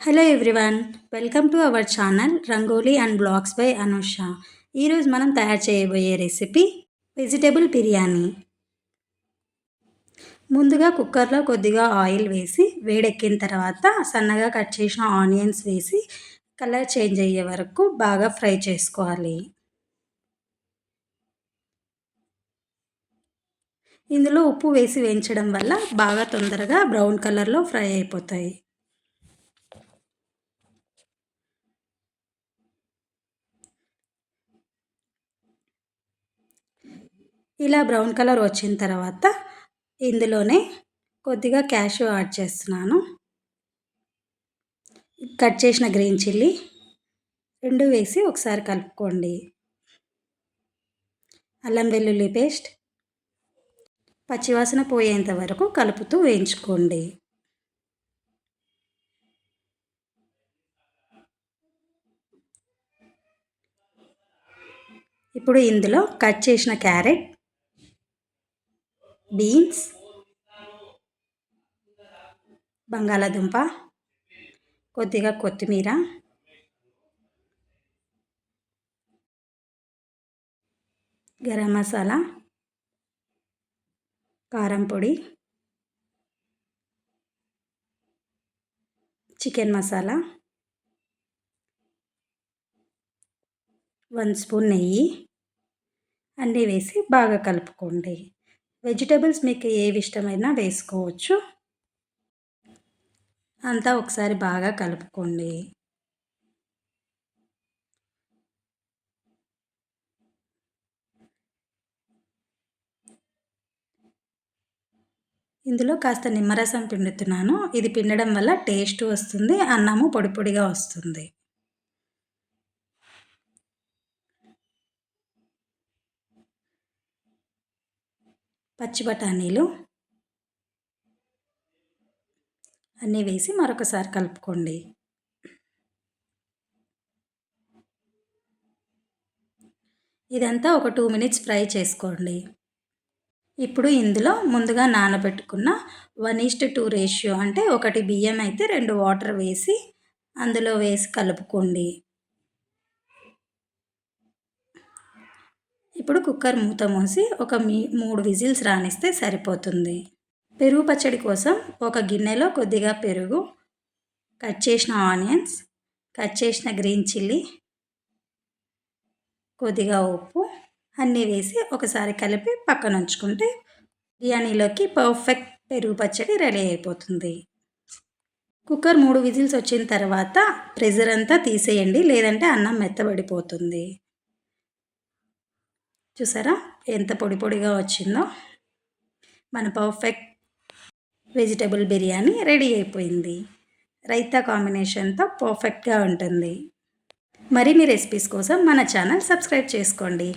Hello everyone welcome to our channel Rangoli and blogs by Anusha ఈరోజు మనం తయారు చేయబోయే రెసిపీ వెజిటేబుల్ బిర్యానీ ముందుగా కుక్కర్లో కొద్దిగా ఆయిల్ వేసి వేడెక్కిన తర్వాత సన్నగా కట్ చేసిన ఆనియన్స్ వేసి కలర్ చేంజ్ అయ్యే వరకు బాగా ఫ్రై చేసుకోవాలి. ఇందులో ఉప్పు వేసి వేయించడం వల్ల బాగా తొందరగా బ్రౌన్ కలర్లో ఫ్రై అయిపోతాయి. ఇలా బ్రౌన్ కలర్ వచ్చిన తర్వాత ఇందులోనే కొద్దిగా క్యాషు యాడ్ చేస్తున్నాను. కట్ చేసిన గ్రీన్ చిల్లీ రెండు వేసి ఒకసారి కలుపుకోండి. అల్లం వెల్లుల్లి పేస్ట్ పచ్చివాసన పోయేంత వరకు కలుపుతూ వేయించుకోండి. ఇప్పుడు ఇందులో కట్ చేసిన క్యారెట్ బీన్స్ బంగాళాదుంప కొద్దిగా కొత్తిమీర గరం మసాలా కారం పొడి చికెన్ మసాలా వన్ స్పూన్ నెయ్యి అన్నీ వేసి బాగా కలుపుకోండి. వెజిటేబుల్స్ మీకు ఏవి ఇష్టమైనా వేసుకోవచ్చు. అంతా ఒకసారి బాగా కలుపుకోండి. ఇందులో కాస్త నిమ్మరసం పిండుతున్నాను. ఇది పిండడం వల్ల టేస్ట్ వస్తుంది అన్నము పొడి పొడిగా వస్తుంది. పచ్చి బఠానీలు అన్నీ వేసి మరొకసారి కలుపుకోండి. ఇదంతా ఒక టూ మినిట్స్ ఫ్రై చేసుకోండి. ఇప్పుడు ఇందులో ముందుగా నానబెట్టుకున్న వన్ ఈస్ట్ టూ రేషియో అంటే ఒకటి బియ్యం అయితే రెండు వాటర్ వేసి అందులో వేసి కలుపుకోండి. ఇప్పుడు కుక్కర్ మూత మూసి ఒక మీ మూడు విజిల్స్ రానిస్తే సరిపోతుంది. పెరుగు పచ్చడి కోసం ఒక గిన్నెలో కొద్దిగా పెరుగు కట్ చేసిన ఆనియన్స్ కట్ చేసిన గ్రీన్ చిల్లీ కొద్దిగా ఉప్పు అన్నీ వేసి ఒకసారి కలిపి పక్కన ఉంచుకుంటే బిర్యానీలోకి పర్ఫెక్ట్ పెరుగు పచ్చడి రెడీ అయిపోతుంది. కుక్కర్ మూడు విజిల్స్ వచ్చిన తర్వాత ప్రెజర్ అంతా తీసేయండి లేదంటే అన్నం మెత్తబడిపోతుంది. చూసారా? ఎంత పొడి పొడిగా వచ్చిందో. మన పర్ఫెక్ట్ వెజిటబుల్ బిర్యానీ రెడీ అయిపోయింది. రైతా కాంబినేషన్తో పర్ఫెక్ట్గా ఉంటుంది. మరిన్ని రెసిపీస్ కోసం మన ఛానల్ సబ్స్క్రైబ్ చేసుకోండి.